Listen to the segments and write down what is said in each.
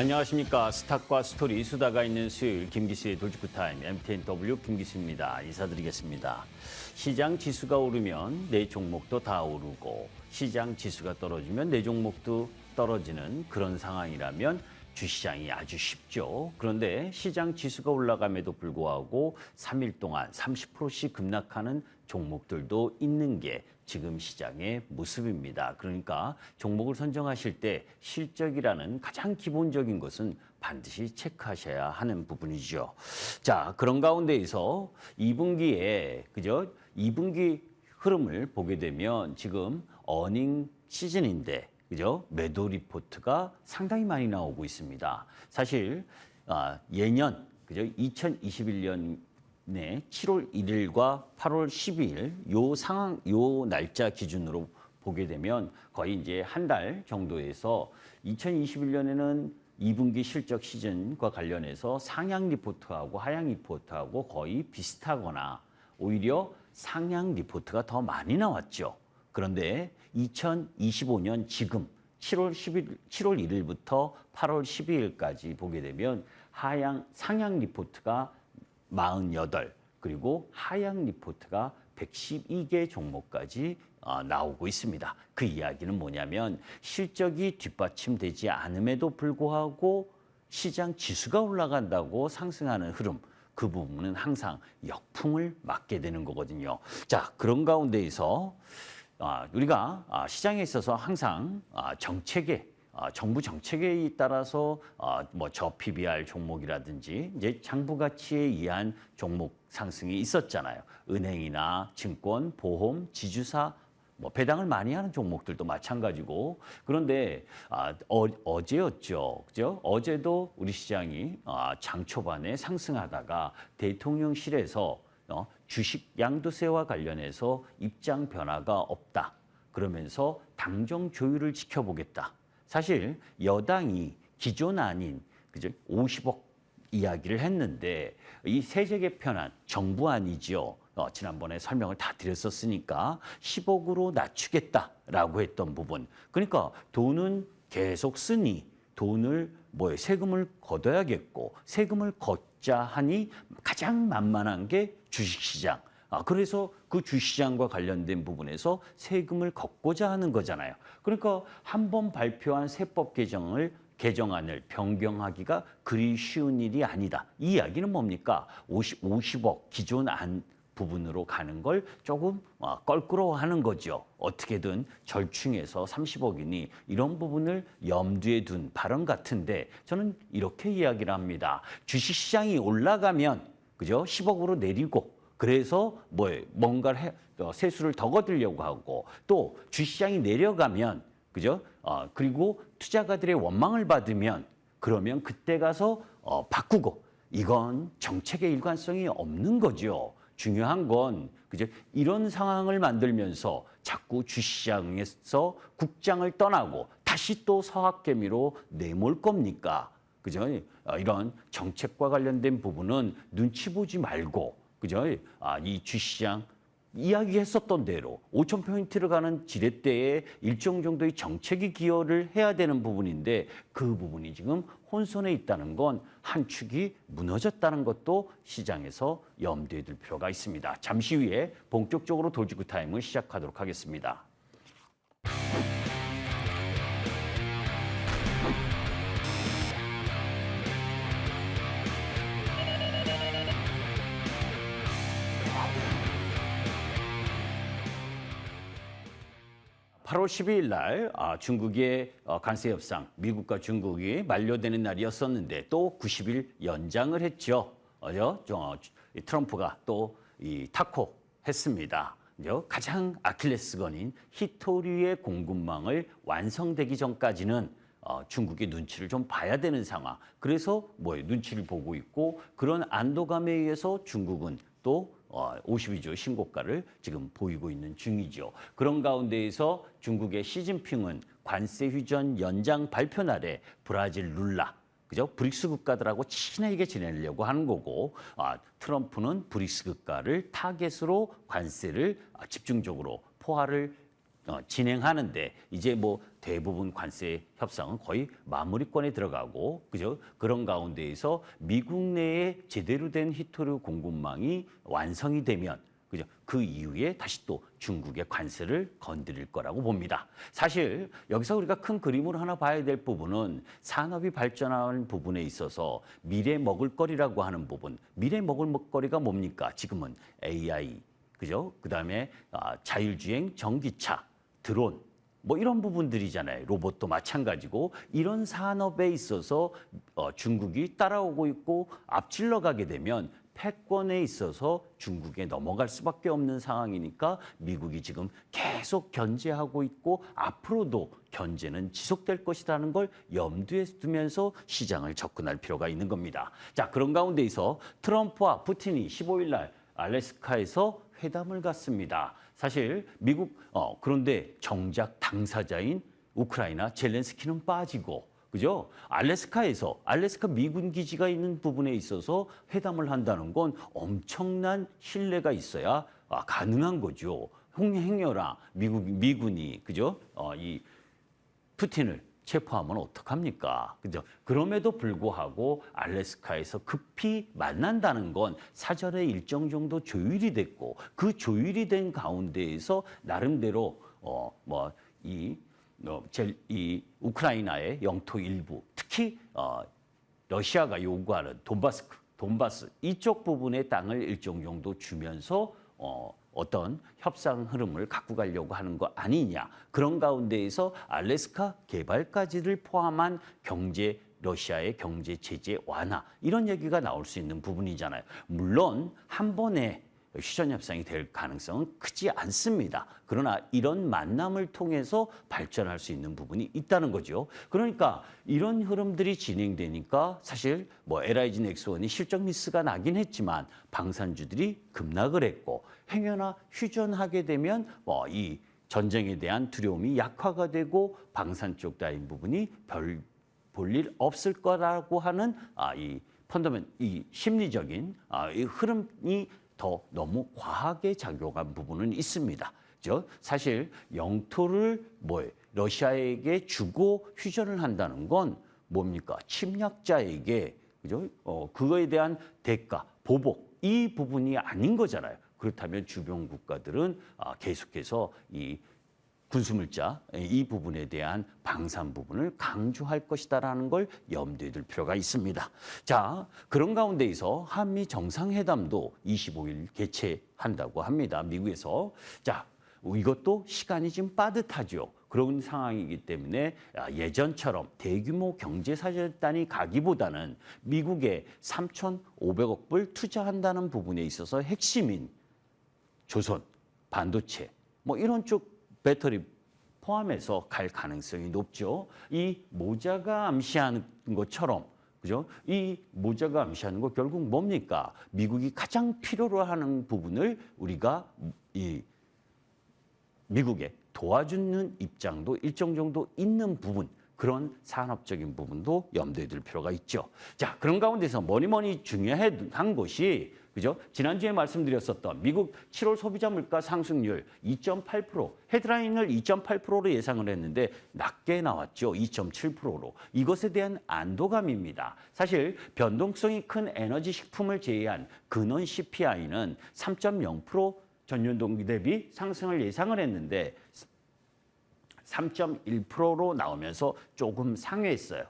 안녕하십니까. 스탁과 스토리 수다가 있는 수요일 김기수의 돌직구 타임 MTNW 김기수입니다. 인사드리겠습니다. 시장 지수가 오르면 내 종목도 다 오르고 시장 지수가 떨어지면 내 종목도 떨어지는 그런 상황이라면 주시장이 아주 쉽죠. 그런데 시장 지수가 올라감에도 불구하고 3일 동안 30%씩 급락하는 종목들도 있는 게 지금 시장의 모습입니다. 그러니까 종목을 선정하실 때 실적이라는 가장 기본적인 것은 반드시 체크하셔야 하는 부분이죠. 자, 그런 가운데에서 2분기에 그죠? 2분기 흐름을 보게 되면 지금 어닝 시즌인데 그죠? 매도 리포트가 상당히 많이 나오고 있습니다. 사실 아, 예년 그죠? 2021년 네, 7월 1일과 8월 12일 요 상황 요 날짜 기준으로 보게 되면 거의 이제 한 달 정도에서 2021년에는 2분기 실적 시즌과 관련해서 상향 리포트하고 하향 리포트하고 거의 비슷하거나 오히려 상향 리포트가 더 많이 나왔죠. 그런데 2025년 지금 7월 10일, 7월 1일부터 8월 12일까지 보게 되면 하향, 상향 리포트가 48 그리고 하향 리포트가 112개 종목까지 어, 나오고 있습니다. 그 이야기는 뭐냐면 실적이 뒷받침되지 않음에도 불구하고 시장 지수가 올라간다고 상승하는 흐름 그 부분은 항상 역풍을 맞게 되는 거거든요. 자 그런 가운데에서 아, 우리가 아, 시장에 있어서 항상 아, 정책에 아, 정부 정책에 따라서 아, 뭐저 PBR 종목이라든지 이제 장부 가치에 의한 종목 상승이 있었잖아요. 은행이나 증권, 보험, 지주사 뭐 배당을 많이 하는 종목들도 마찬가지고 그런데 아, 어, 어제였죠, 그죠? 어제도 우리 시장이 아, 장 초반에 상승하다가 대통령실에서 어, 주식 양도세와 관련해서 입장 변화가 없다. 그러면서 당정 조율을 지켜보겠다. 사실 여당이 기존 아닌 그죠? 50억 이야기를 했는데 이 세제 개편안 정부안이지요. 어, 지난번에 설명을 다 드렸었으니까 10억으로 낮추겠다라고 했던 부분. 그러니까 돈은 계속 쓰니 돈을 뭐 세금을 걷어야겠고 세금을 걷자 하니 가장 만만한 게 주식시장. 아, 그래서 그 주시장과 관련된 부분에서 세금을 걷고자 하는 거잖아요. 그러니까 한 번 발표한 세법 개정을 개정안을 변경하기가 그리 쉬운 일이 아니다. 이 이야기는 뭡니까? 50, 50억 기존 안 부분으로 가는 걸 조금 어, 껄끄러워하는 거죠. 어떻게든 절충해서 30억이니 이런 부분을 염두에 둔 발언 같은데 저는 이렇게 이야기를 합니다. 주식시장이 올라가면 그죠? 10억으로 내리고 그래서 뭐 뭔가를 해, 어, 세수를 더 거두려고 하고 또 주시장이 내려가면 그죠? 어, 그리고 투자가들의 원망을 받으면 그러면 그때 가서 어, 바꾸고 이건 정책의 일관성이 없는 거죠. 중요한 건 그죠? 이런 상황을 만들면서 자꾸 주시장에서 국장을 떠나고 다시 또 서학개미로 내몰 겁니까? 그죠? 어, 이런 정책과 관련된 부분은 눈치 보지 말고 그죠? 아, 이 주시장 이야기했었던 대로 5천 포인트를 가는 지렛대에 일정 정도의 정책이 기여를 해야 되는 부분인데 그 부분이 지금 혼선에 있다는 건 한 축이 무너졌다는 것도 시장에서 염두에 둘 필요가 있습니다. 잠시 후에 본격적으로 돌직구 타임을 시작하도록 하겠습니다. 팔월 12일 날 아, 중국의 어, 관세 협상, 미국과 중국이 만료되는 날이었었는데 또 90일 연장을 했죠. 어죠? 저, 이 트럼프가 또 이 타코 했습니다. 가장 아킬레스건인 히토류의 공급망을 완성되기 전까지는 어, 중국의 눈치를 좀 봐야 되는 상황. 그래서 뭐 눈치를 보고 있고 그런 안도감에 의해서 중국은 또 어, 52조 신고가를 지금 보이고 있는 중이죠. 그런 가운데에서 중국의 시진핑은 관세 휴전 연장 발표 날에 브라질 룰라 그죠? 브릭스 국가들하고 친하게 지내려고 하는 거고 아, 트럼프는 브릭스 국가를 타겟으로 관세를 아, 집중적으로 포화를 어, 진행하는데 이제 뭐 대부분 관세 협상은 거의 마무리권에 들어가고 그죠? 그런 가운데에서 미국 내에 제대로 된 히토류 공급망이 완성이 되면 그죠? 그 이후에 다시 또 중국의 관세를 건드릴 거라고 봅니다. 사실 여기서 우리가 큰 그림을 하나 봐야 될 부분은 산업이 발전하는 부분에 있어서 미래 먹을거리라고 하는 부분, 미래 먹을 먹거리가 뭡니까? 지금은 AI, 그죠? 그다음에 아, 자율주행 전기차, 드론, 뭐 이런 부분들이잖아요. 로봇도 마찬가지고 이런 산업에 있어서 어, 중국이 따라오고 있고 앞질러 가게 되면 패권에 있어서 중국에 넘어갈 수밖에 없는 상황이니까 미국이 지금 계속 견제하고 있고 앞으로도 견제는 지속될 것이라는 걸 염두에 두면서 시장을 접근할 필요가 있는 겁니다. 자, 그런 가운데에서 트럼프와 푸틴이 15일 날 알래스카에서 회담을 갖습니다. 사실 미국 어 그런데 정작 당사자인 우크라이나 젤렌스키는 빠지고 그죠? 알래스카에서 알래스카 미군 기지가 있는 부분에 있어서 회담을 한다는 건 엄청난 신뢰가 있어야 아, 가능한 거죠. 홍행여라 미국 미군이 그죠? 어, 이 푸틴을 체포하면 어떡합니까? 그죠? 그럼에도 불구하고 알래스카에서 급히 만난다는 건 사전에 일정 정도 조율이 됐고 그 조율이 된 가운데에서 나름대로 어뭐이 어, 젤- 이 우크라이나의 영토 일부 특히 어, 러시아가 요구하는 돈바스 돈바스 이쪽 부분의 땅을 일정 정도 주면서 어, 어떤 협상 흐름을 갖고 가려고 하는 거 아니냐 그런 가운데에서 알래스카 개발까지를 포함한 경제 러시아의 경제 제재 완화 이런 얘기가 나올 수 있는 부분이잖아요. 물론 한 번에 휴전 협상이 될 가능성은 크지 않습니다. 그러나 이런 만남을 통해서 발전할 수 있는 부분이 있다는 거죠. 그러니까 이런 흐름들이 진행되니까 사실 뭐 LIG 넥스원이 실적 미스가 나긴 했지만 방산주들이 급락을 했고 행여나 휴전하게 되면 뭐이 전쟁에 대한 두려움이 약화가 되고 방산 쪽 다인 부분이 별 볼 일 없을 거라고 하는 아, 이 펀더멘 이 심리적인 아, 이 흐름이 더 너무 과하게 작용한 부분은 있습니다. 저 사실 영토를 뭐 러시아에게 주고 휴전을 한다는 건 뭡니까 침략자에게 그죠? 어, 그거에 대한 대가 보복 이 부분이 아닌 거잖아요. 그렇다면 주변 국가들은 아, 계속해서 이 군수물자 이 부분에 대한 방산 부분을 강조할 것이다라는 걸 염두에 둘 필요가 있습니다. 자, 그런 가운데에서 한미 정상회담도 25일 개최한다고 합니다. 미국에서. 자, 이것도 시간이 좀 빠듯하죠. 그런 상황이기 때문에 아, 예전처럼 대규모 경제사절단이 가기보다는 미국에 3,500억 불 투자한다는 부분에 있어서 핵심인 조선, 반도체, 뭐 이런 쪽 배터리 포함해서 갈 가능성이 높죠. 이 모자가 암시하는 것처럼 그죠? 이 모자가 암시하는 거 결국 뭡니까? 미국이 가장 필요로 하는 부분을 우리가 이 미국에 도와주는 입장도 일정 정도 있는 부분 그런 산업적인 부분도 염두에 둘 필요가 있죠. 자, 그런 가운데서 뭐니 뭐니 중요한 것이 그죠? 지난주에 말씀드렸었던 미국 7월 소비자 물가 상승률 2.8% 헤드라인을 2.8%로 예상을 했는데 낮게 나왔죠. 2.7%로. 이것에 대한 안도감입니다. 사실 변동성이 큰 에너지 식품을 제외한 근원 CPI는 3.0% 전년 동기 대비 상승을 예상을 했는데 3.1%로 나오면서 조금 상회했어요.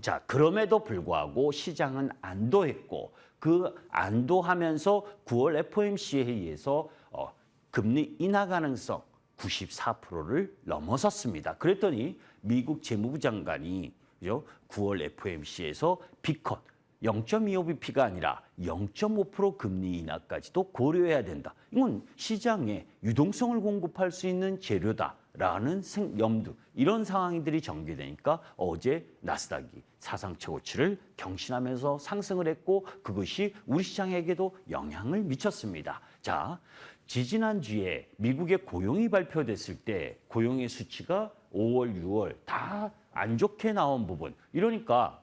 자, 그럼에도 불구하고 시장은 안도했고 그 안도하면서 9월 FOMC 회의에서 어, 금리 인하 가능성 94%를 넘어섰습니다. 그랬더니 미국 재무부 장관이 그죠? 9월 FOMC에서 비컷 0.25bp가 아니라 0.5% 금리 인하까지도 고려해야 된다. 이건 시장에 유동성을 공급할 수 있는 재료다 라는 생- 염두 이런 상황들이 전개되니까 어제 나스닥이 사상 최고치를 경신하면서 상승을 했고 그것이 우리 시장에게도 영향을 미쳤습니다. 자, 지지난주에 미국의 고용이 발표됐을 때 고용의 수치가 5월, 6월 다 안 좋게 나온 부분 이러니까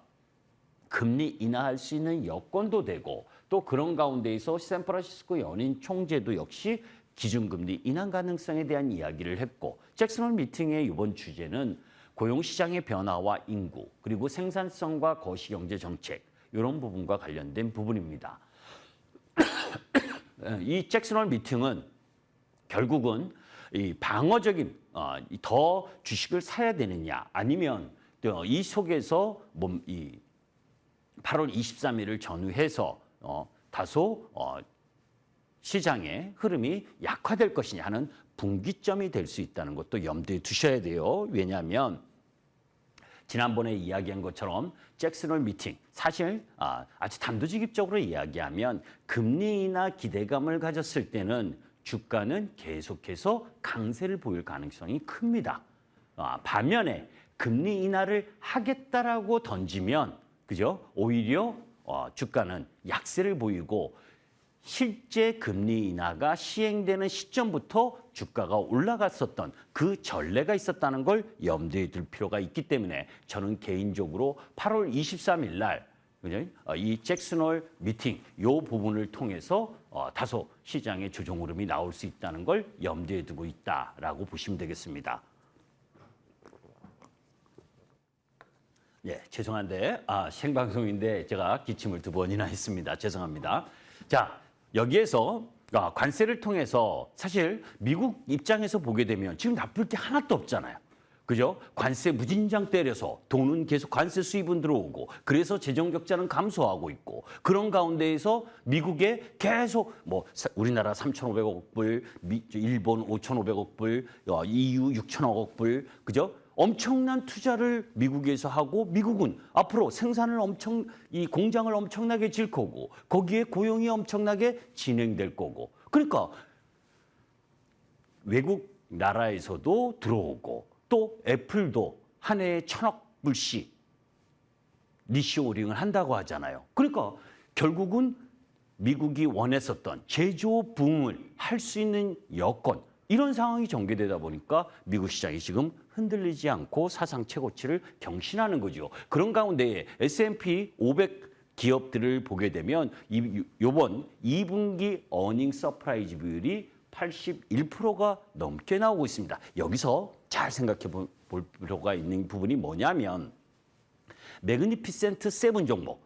금리 인하할 수 있는 여건도 되고 또 그런 가운데에서 샌프란시스코 연인 총재도 역시 기준금리 인하 가능성에 대한 이야기를 했고 잭슨홀 미팅의 이번 주제는 고용시장의 변화와 인구 그리고 생산성과 거시경제 정책 이런 부분과 관련된 부분입니다. 이 잭슨홀 미팅은 결국은 이 방어적인 어, 이더 주식을 사야 되느냐 아니면 또이 속에서 몸이 8월 23일을 전후해서 어, 다소 어, 시장의 흐름이 약화될 것이냐 하는 분기점이 될 수 있다는 것도 염두에 두셔야 돼요. 왜냐하면 지난번에 이야기한 것처럼 잭슨홀 미팅 사실 아, 아주 단도직입적으로 이야기하면 금리 인하 기대감을 가졌을 때는 주가는 계속해서 강세를 보일 가능성이 큽니다. 아, 반면에 금리 인하를 하겠다라고 던지면 그죠? 오히려 어, 주가는 약세를 보이고 실제 금리 인하가 시행되는 시점부터 주가가 올라갔었던 그 전례가 있었다는 걸 염두에 둘 필요가 있기 때문에 저는 개인적으로 8월 23일 날 이 잭슨홀 미팅 요 부분을 통해서 어, 다소 시장의 조정 흐름이 나올 수 있다는 걸 염두에 두고 있다라고 보시면 되겠습니다. 예, 죄송한데 아, 생방송인데 제가 기침을 두 번이나 했습니다. 죄송합니다. 자, 여기에서 아, 관세를 통해서 사실 미국 입장에서 보게 되면 지금 나쁠 게 하나도 없잖아요. 그죠? 관세 무진장 때려서 돈은 계속 관세 수입은 들어오고 그래서 재정 적자는 감소하고 있고 그런 가운데에서 미국에 계속 뭐 사- 우리나라 3,500억 불, 미, 일본 5,500억 불, 어, EU 6,000억 불, 그죠? 엄청난 투자를 미국에서 하고 미국은 앞으로 생산을 엄청 이 공장을 엄청나게 질 거고 거기에 고용이 엄청나게 진행될 거고 그러니까 외국 나라에서도 들어오고 또 애플도 한 해에 천억 불씩 리쇼링을 한다고 하잖아요. 그러니까 결국은 미국이 원했었던 제조 붕을 할 수 있는 여건 이런 상황이 전개되다 보니까 미국 시장이 지금 흔들리지 않고 사상 최고치를 경신하는 거죠. 그런 가운데 S&P 500 기업들을 보게 되면 이 요번 2분기 어닝 서프라이즈 비율이 81%가 넘게 나오고 있습니다. 여기서 잘 생각해 볼- 볼 필요가 있는 부분이 뭐냐면 매그니피센트 세븐 종목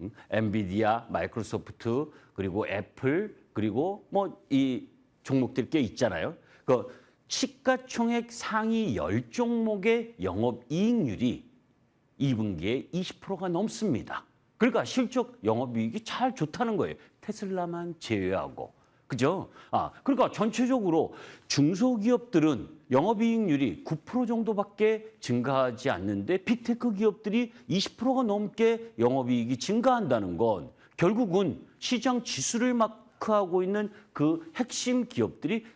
음, 엔비디아, 마이크로소프트, 그리고 애플, 그리고 뭐 이 종목들 꽤 있잖아요. 그 시가총액 상위 10종목의 영업이익률이 2분기에 20%가 넘습니다. 그러니까 실적 영업이익이 잘 좋다는 거예요. 테슬라만 제외하고. 그죠? 아, 그러니까 전체적으로 중소기업들은 영업이익률이 9% 정도밖에 증가하지 않는데 빅테크 기업들이 20%가 넘게 영업이익이 증가한다는 건 결국은 시장 지수를 마크하고 있는 그 핵심 기업들이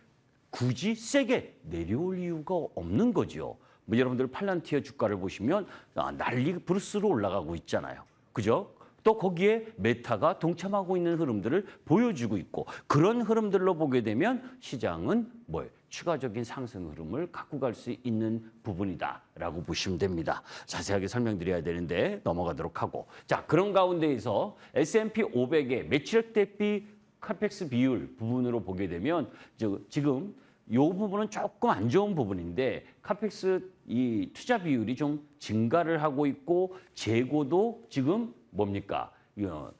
굳이 세게 내려올 이유가 없는 거죠. 뭐 여러분들 팔란티어 주가를 보시면 아, 난리 브루스로 올라가고 있잖아요. 그죠? 또 거기에 메타가 동참하고 있는 흐름들을 보여주고 있고 그런 흐름들로 보게 되면 시장은 뭐 추가적인 상승 흐름을 갖고 갈 수 있는 부분이다라고 보시면 됩니다. 자세하게 설명드려야 되는데 넘어가도록 하고 자 그런 가운데에서 S&P 500의 매출액 대비 카펙스 비율 부분으로 보게 되면 저 지금 이 부분은 조금 안 좋은 부분인데 카펙스 이 투자 비율이 좀 증가를 하고 있고 재고도 지금 뭡니까? 어,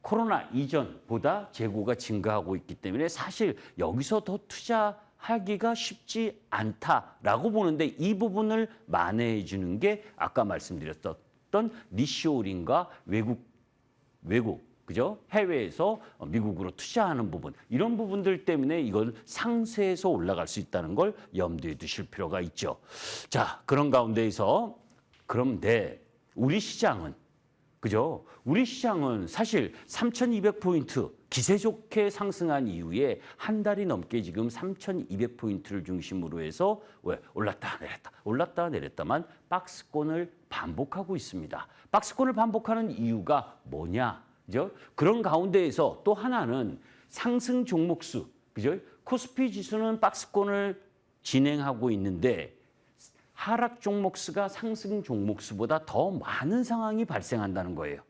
코로나 이전보다 재고가 증가하고 있기 때문에 사실 여기서 더 투자하기가 쉽지 않다라고 보는데 이 부분을 만회해 주는 게 아까 말씀드렸던 리쇼링과 외국 외국 그죠? 해외에서 미국으로 투자하는 부분 이런 부분들 때문에 이걸 상세해서 올라갈 수 있다는 걸 염두에 두실 필요가 있죠. 자 그런 가운데에서 그럼 내 우리 시장은 그죠? 우리 시장은 사실 3,200포인트 기세 좋게 상승한 이후에 한 달이 넘게 지금 3,200포인트를 중심으로 해서 왜 올랐다 내렸다 올랐다 내렸다만 박스권을 반복하고 있습니다. 박스권을 반복하는 이유가 뭐냐? 그죠? 그런 가운데에서 또 하나는 상승 종목 수, 그죠? 코스피 지수는 박스권을 진행하고 있는데 하락 종목 수가 상승 종목 수보다 더 많은 상황이 발생한다는 거예요.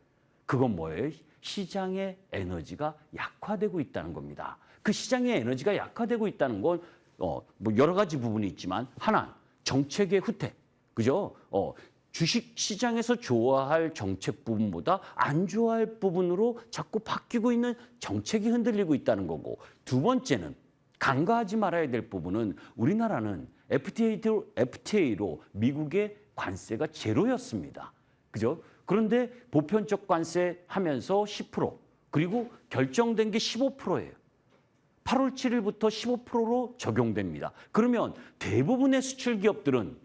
그건 뭐예요? 시장의 에너지가 약화되고 있다는 겁니다. 그 시장의 에너지가 약화되고 있다는 건 어, 뭐 여러 가지 부분이 있지만 하나 정책의 후퇴, 그죠? 어, 주식 시장에서 좋아할 정책 부분보다 안 좋아할 부분으로 자꾸 바뀌고 있는 정책이 흔들리고 있다는 거고 두 번째는 간과하지 말아야 될 부분은 우리나라는 FTA로, FTA로 미국의 관세가 제로였습니다. 그죠? 그런데 보편적 관세 하면서 10% 그리고 결정된 게 15%예요. 8월 7일부터 15%로 적용됩니다. 그러면 대부분의 수출 기업들은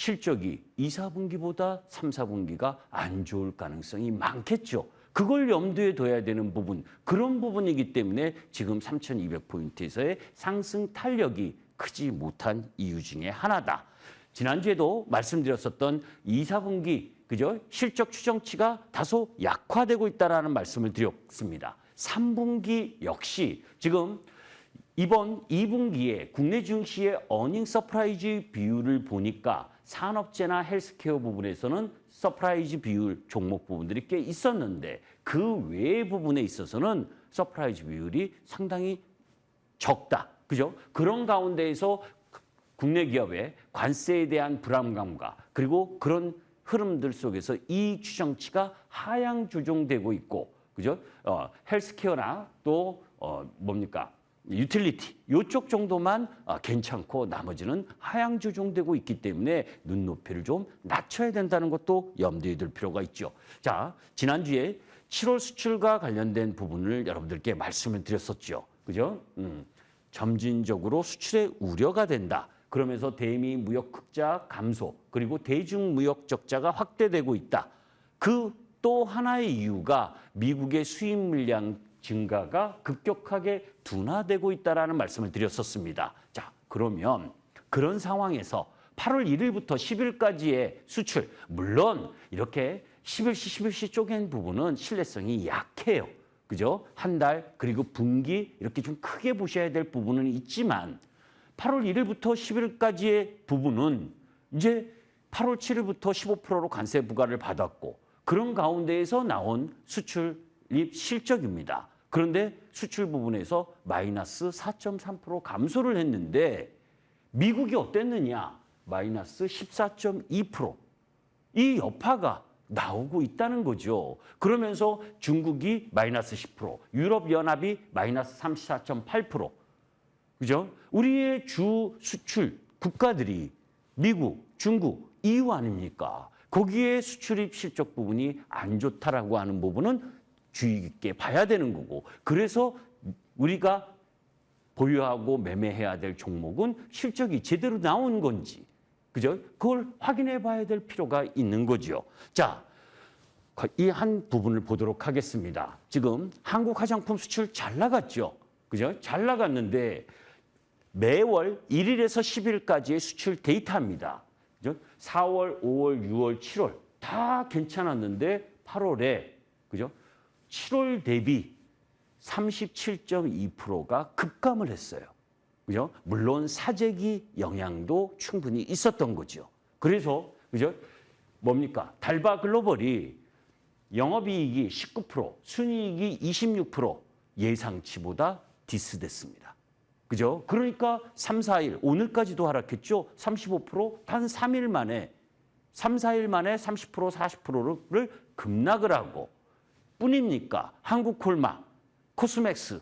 실적이 2, 4분기보다 3, 4분기가 안 좋을 가능성이 많겠죠. 그걸 염두에 둬야 되는 부분, 그런 부분이기 때문에 지금 3,200포인트에서의 상승 탄력이 크지 못한 이유 중에 하나다. 지난주에도 말씀드렸었던 2, 4분기 그죠? 실적 추정치가 다소 약화되고 있다라는 말씀을 드렸습니다. 3분기 역시 지금 이번 2분기에 국내 증시의 어닝 서프라이즈 비율을 보니까 산업재나 헬스케어 부분에서는 서프라이즈 비율 종목 부분들이 꽤 있었는데 그 외의 부분에 있어서는 서프라이즈 비율이 상당히 적다. 그죠? 그런 가운데에서 국내 기업의 관세에 대한 불안감과 그리고 그런 흐름들 속에서 이 추정치가 하향 조정되고 있고 그죠? 어, 헬스케어나 또 어, 뭡니까? 유틸리티 요쪽 정도만 어, 괜찮고 나머지는 하향 조정되고 있기 때문에 눈높이를 좀 낮춰야 된다는 것도 염두에 둘 필요가 있죠. 자, 지난주에 7월 수출과 관련된 부분을 여러분들께 말씀을 드렸었죠. 그죠? 음, 점진적으로 수출에 우려가 된다. 그러면서 대미 무역 흑자 감소 그리고 대중 무역 적자가 확대되고 있다. 그 또 하나의 이유가 미국의 수입 물량 증가가 급격하게 둔화되고 있다라는 말씀을 드렸었습니다. 자, 그러면 그런 상황에서 8월 1일부터 10일까지의 수출 물론 이렇게 11시 11시 쪼갠 부분은 신뢰성이 약해요. 그죠? 한 달 그리고 분기 이렇게 좀 크게 보셔야 될 부분은 있지만 8월 1일부터 10일까지의 부분은 이제 8월 7일부터 15%로 관세 부과를 받았고 그런 가운데에서 나온 수출 입 실적입니다. 그런데 수출 부분에서 마이너스 4.3% 감소를 했는데 미국이 어땠느냐? 마이너스 14.2%. 이 여파가 나오고 있다는 거죠. 그러면서 중국이 마이너스 10%, 유럽연합이 마이너스 34.8%. 그죠? 우리의 주 수출 국가들이 미국, 중국, EU 아닙니까? 거기에 수출입 실적 부분이 안 좋다라고 하는 부분은 주의 깊게 봐야 되는 거고 그래서 우리가 보유하고 매매해야 될 종목은 실적이 제대로 나온 건지 그죠? 그걸 확인해 봐야 될 필요가 있는 거죠. 자, 이 한 부분을 보도록 하겠습니다. 지금 한국 화장품 수출 잘 나갔죠. 그죠? 잘 나갔는데 매월 1일에서 10일까지의 수출 데이터입니다. 그죠? 4월, 5월, 6월, 7월 다 괜찮았는데 8월에 그죠? 7월 대비 37.2%가 급감을 했어요. 그죠? 물론 사재기 영향도 충분히 있었던 거죠. 그래서 그죠? 뭡니까? 달바 글로벌이 영업이익이 19%, 순이익이 26% 예상치보다 디스됐습니다. 그죠? 그러니까 3, 4일, 오늘까지도 하락했죠? 35%단 3일 만에, 3, 4일 만에 30%, 40%를 급락을 하고 뿐입니까? 한국 콜마, 코스맥스.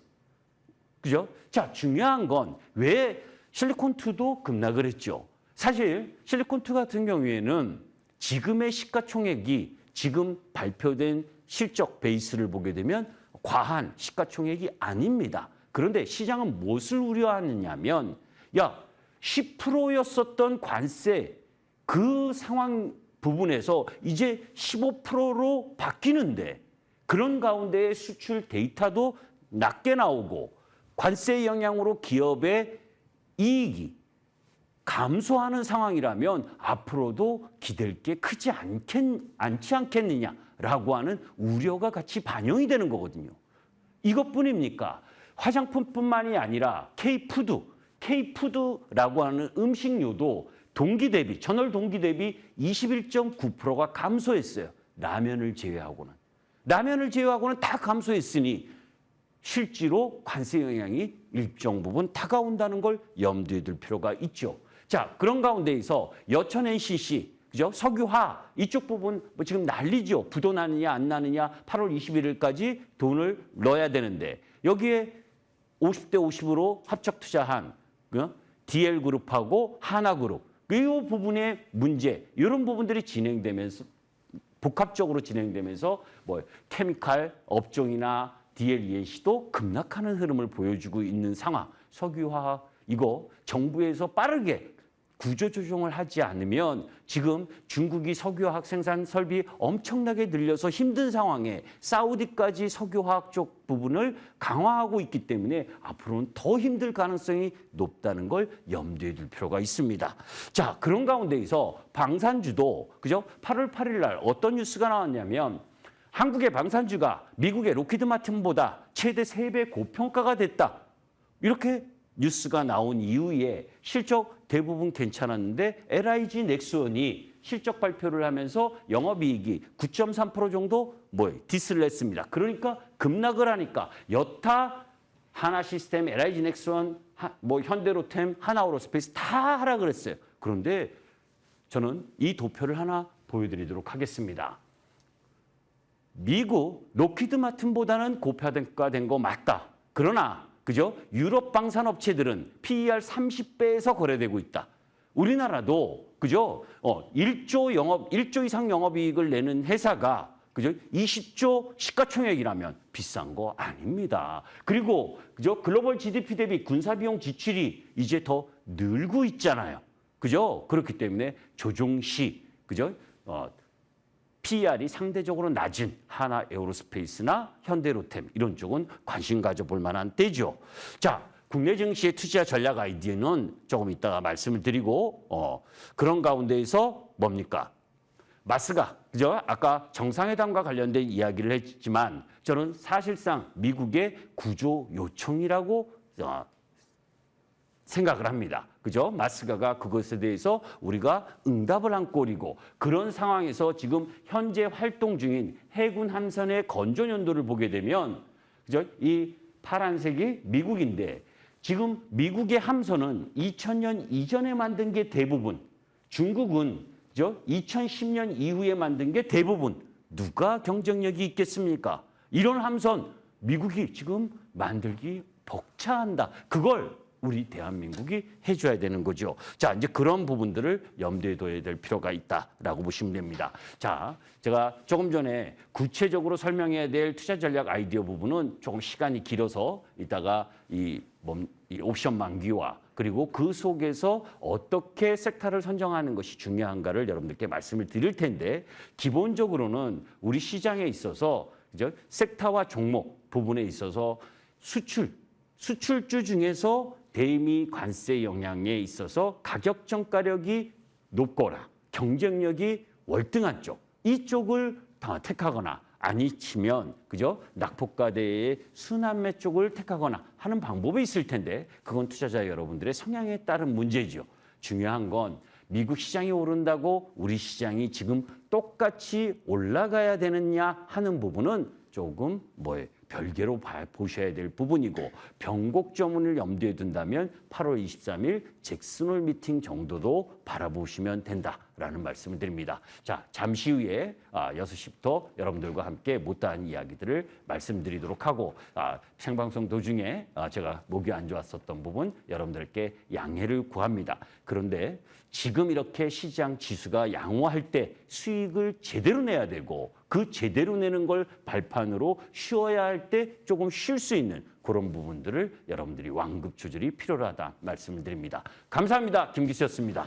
그죠? 자, 중요한 건 왜 실리콘2도 급락을 했죠? 사실 실리콘2 같은 경우에는 지금의 시가총액이 지금 발표된 실적 베이스를 보게 되면 과한 시가총액이 아닙니다. 그런데 시장은 무엇을 우려하느냐면 야 10%였었던 관세 그 상황 부분에서 이제 15%로 바뀌는데 그런 가운데 수출 데이터도 낮게 나오고 관세 영향으로 기업의 이익이 감소하는 상황이라면 앞으로도 기댈 게 크지 않겠, 않지 않겠느냐라고 하는 우려가 같이 반영이 되는 거거든요. 이것뿐입니까? 화장품뿐만이 아니라 K푸드, K푸드라고 하는 음식료도 동기 대비, 전월 동기 대비 21.9%가 감소했어요. 라면을 제외하고는. 라면을 제외하고는 다 감소했으니 실제로 관세 영향이 일정 부분 다가온다는 걸 염두에 둘 필요가 있죠. 자, 그런 가운데에서 여천 NCC 그죠? 석유화 이쪽 부분 뭐 지금 난리죠. 부도 나느냐 안 나느냐 8월 21일까지 돈을 넣어야 되는데 여기에 50대 50으로 합작 투자한 그 DL 그룹하고 하나 그룹 이 부분의 문제 이런 부분들이 진행되면서 복합적으로 진행되면서 뭐 케미칼 업종이나 DLEAC도 급락하는 흐름을 보여주고 있는 상황. 석유화학 이거 정부에서 빠르게 구조 조정을 하지 않으면 지금 중국이 석유화학 생산 설비 엄청나게 늘려서 힘든 상황에 사우디까지 석유화학 쪽 부분을 강화하고 있기 때문에 앞으로는 더 힘들 가능성이 높다는 걸 염두에 둘 필요가 있습니다. 자, 그런 가운데에서 방산주도 그죠? 8월 8일 날 어떤 뉴스가 나왔냐면 한국의 방산주가 미국의 로키드 마틴보다 최대 3배 고평가가 됐다. 이렇게 뉴스가 나온 이후에 실적 대부분 괜찮았는데 LIG 넥스원이 실적 발표를 하면서 영업이익이 9.3% 정도 뭐 디스를 했습니다. 그러니까 급락을 하니까 여타 하나 시스템, LIG 넥스원, 하- 뭐 현대로템, 하나오로스페이스 다 하라 그랬어요. 그런데 저는 이 도표를 하나 보여드리도록 하겠습니다. 미국 로키드 마틴보다는 고평가된 거 맞다. 그러나 그죠? 유럽 방산 업체들은 PER 30배에서 거래되고 있다. 우리나라도 그죠? 어, 1조 영업 1조 이상 영업 이익을 내는 회사가 그죠? 20조 시가총액이라면 비싼 거 아닙니다. 그리고 그죠? 글로벌 GDP 대비 군사 비용 지출이 이제 더 늘고 있잖아요. 그죠? 그렇기 때문에 조종 시 그죠? 어, PER이 상대적으로 낮은 하나 에어로스페이스나 현대로템 이런 쪽은 관심 가져볼 만한 때죠. 자, 국내 증시의 투자 전략 아이디어는 조금 이따가 말씀을 드리고 어, 그런 가운데에서 뭡니까? 마스가 그죠? 아까 정상회담과 관련된 이야기를 했지만 저는 사실상 미국의 구조 요청이라고 어, 생각을 합니다. 그죠? 마스가가 그것에 대해서 우리가 응답을 한 꼴이고 그런 상황에서 지금 현재 활동 중인 해군 함선의 건조 연도를 보게 되면 그죠? 이 파란색이 미국인데 지금 미국의 함선은 2000년 이전에 만든 게 대부분 중국은 그죠? 2010년 이후에 만든 게 대부분 누가 경쟁력이 있겠습니까? 이런 함선 미국이 지금 만들기 벅차한다. 그걸 우리 대한민국이 해줘야 되는 거죠. 자, 이제 그런 부분들을 염두에 둬야 될 필요가 있다라고 보시면 됩니다. 자, 제가 조금 전에 구체적으로 설명해야 될 투자 전략 아이디어 부분은 조금 시간이 길어서 이따가 이, 멈, 이 옵션 만기와 그리고 그 속에서 어떻게 섹터를 선정하는 것이 중요한가를 여러분들께 말씀을 드릴 텐데 기본적으로는 우리 시장에 있어서 그죠? 섹터와 종목 부분에 있어서 수출 수출주 중에서 대미 관세 영향에 있어서 가격 전가력이 높거나 경쟁력이 월등한 쪽 이쪽을 다 택하거나 아니 치면 그죠 낙폭과대의 순환매 쪽을 택하거나 하는 방법이 있을 텐데 그건 투자자 여러분들의 성향에 따른 문제죠. 중요한 건 미국 시장이 오른다고 우리 시장이 지금 똑같이 올라가야 되느냐 하는 부분은 조금 뭐에 별개로 봐- 보셔야 될 부분이고 변곡점을 염두에 둔다면 8월 23일 잭슨홀 미팅 정도도 바라보시면 된다라는 말씀을 드립니다. 자, 잠시 후에 아, 6시부터 여러분들과 함께 못다한 이야기들을 말씀드리도록 하고 아, 생방송 도중에 아, 제가 목이 안 좋았었던 부분 여러분들께 양해를 구합니다. 그런데 지금 이렇게 시장 지수가 양호할 때 수익을 제대로 내야 되고 그 제대로 내는 걸 발판으로 쉬어야 할 때 조금 쉴 수 있는 그런 부분들을 여러분들이 완급 조절이 필요하다 말씀을 드립니다. 감사합니다. 김기수였습니다.